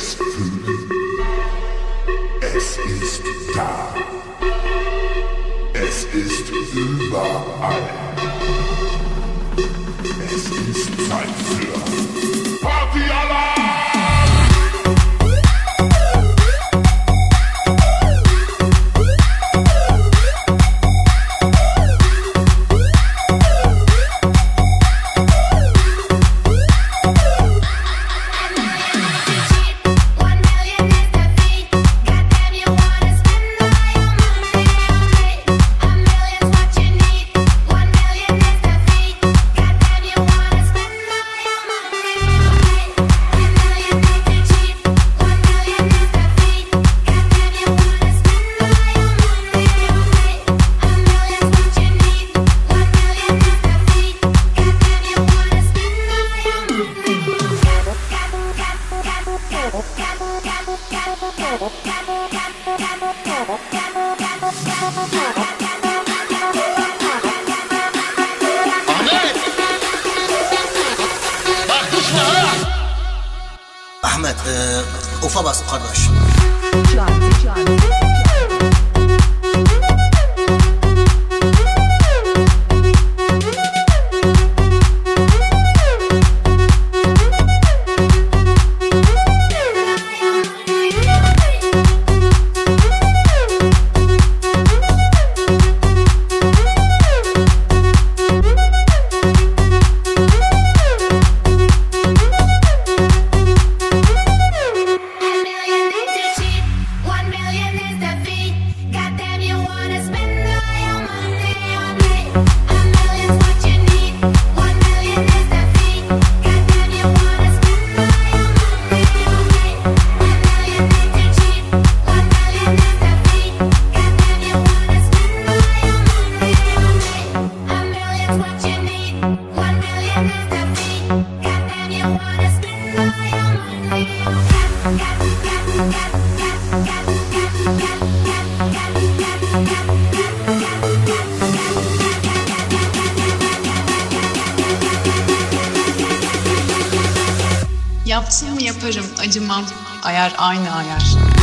es fühlen. Es ist da. Es ist überall. Es ist Zeit für Ahmet, e, ufa bas kardeş. A Yaptığımı yaparım, acımam. Ayar aynı. Ayar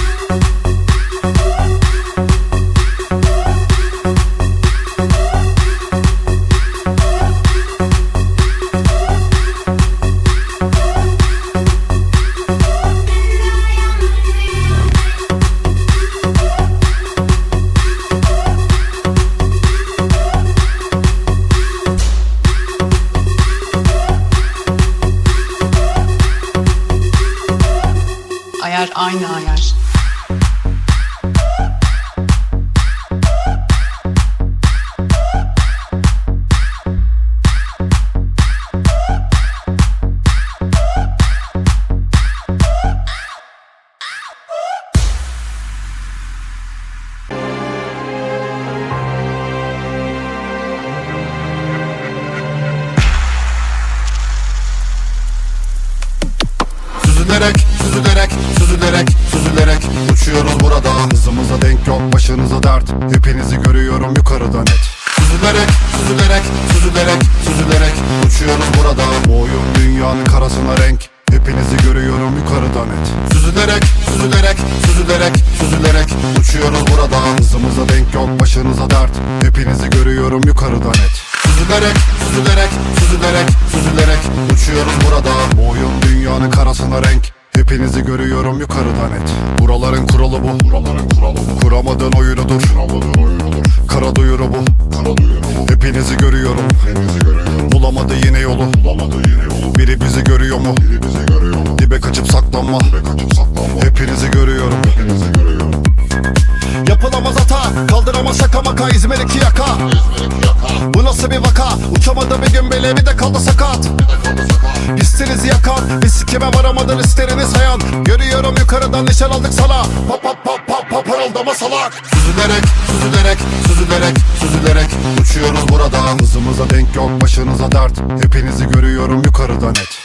Uçuyoruz burada. Hızımıza denk yok başınıza dert. Hepinizi görüyorum yukarıda net. Süzülerek, süzülerek, süzülerek, süzülerek Uçuyoruz burada. Bu oyun dünyanın karasına renk. Hepinizi görüyorum yukarıda net. Süzülerek, süzülerek, süzülerek, süzülerek Uçuyoruz burada. Hızımıza denk yok başınıza dert. Hepinizi görüyorum yukarıda net. Süzülerek, süzülerek, süzülerek, süzülerek Uçuyoruz burada. Bu oyun dünyanın karasına renk Hepinizi görüyorum yukarıda net Buraların kuralı bu. Buraların kuralı bu Kuramadığın oyunudur. Kuramadığın oyunudur Kara duyuru bu Kara duyuru bu Hepinizi görüyorum. Hepinizi görüyorum Bulamadı yine yolu. Bulamadı yine yolu Biri bizi görüyor mu? Biri bizi görüyor mu? Dibe kaçıp saklanma. Dibe kaçıp saklanma Hepinizi görüyorum. Hepinizi görüyorum Yapılamaz hata Kaldıramaz şaka maka. İzmir iki yaka Bu nasıl bir vaka? Uçamadı bir gün bile bir de kaldı sakat. Hissiniz yakan Bir sikime varamadın isteriniz hayan. Görüyorum yukarıdan nişan aldık sana. Pap pap pap pap pap parıldama salak. Süzülerek, süzülerek, süzülerek, süzülerek Uçuyoruz burada Hızımıza denk yok başınıza dert. Hepinizi görüyorum yukarıda net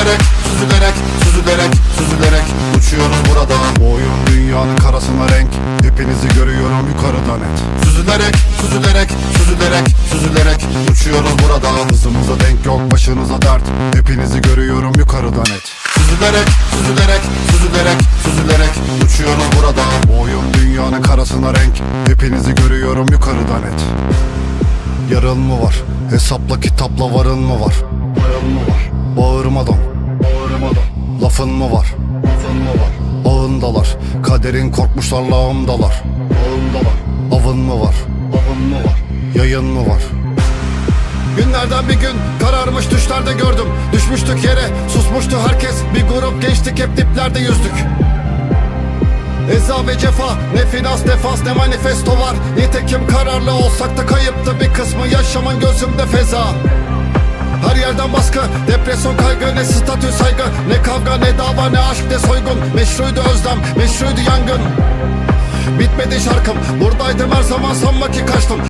Süzülerek, süzülerek, süzülerek, süzülerek Uçuyoruz burada Bu dünyanın karasına renk. Hepinizi görüyorum yukarıda net. Süzülerek, süzülerek, süzülerek, süzülerek Uçuyoruz burada Hızımıza denk yok başınıza dert. Hepinizi görüyorum yukarıda net. Süzülerek, süzülerek, süzülerek, süzülerek Uçuyoruz burada Bu dünyanın Havasına renk. Hepinizi görüyorum yukarıdan et Yarın mı var? Hesapla kitapla varın mı var? Varın mı var? Bağırmadan Lafın mı var? Lafın mı var? Ağındalar Kaderin korkmuşlar lağımdalar Ağındalar Avın mı var? Avın mı var? Yayın mı var? Günlerden bir gün kararmış düşlerde gördüm Düşmüştük yere susmuştu herkes Bir grup gençtik hep diplerde yüzdük Eza ve cefa Ne finans defans ne manifesto var Nitekim kararlı olsak da kayıptı bir kısmı Yaşamın gözümde feza her yerden depresyon kaygı Ne statü saygı, ne kavga ne dava ne aşk ne soygun. Meşruydu özlem, meşruydu yangın. Bitmedi şarkım, buradaydım her zaman sanma ki kaçtım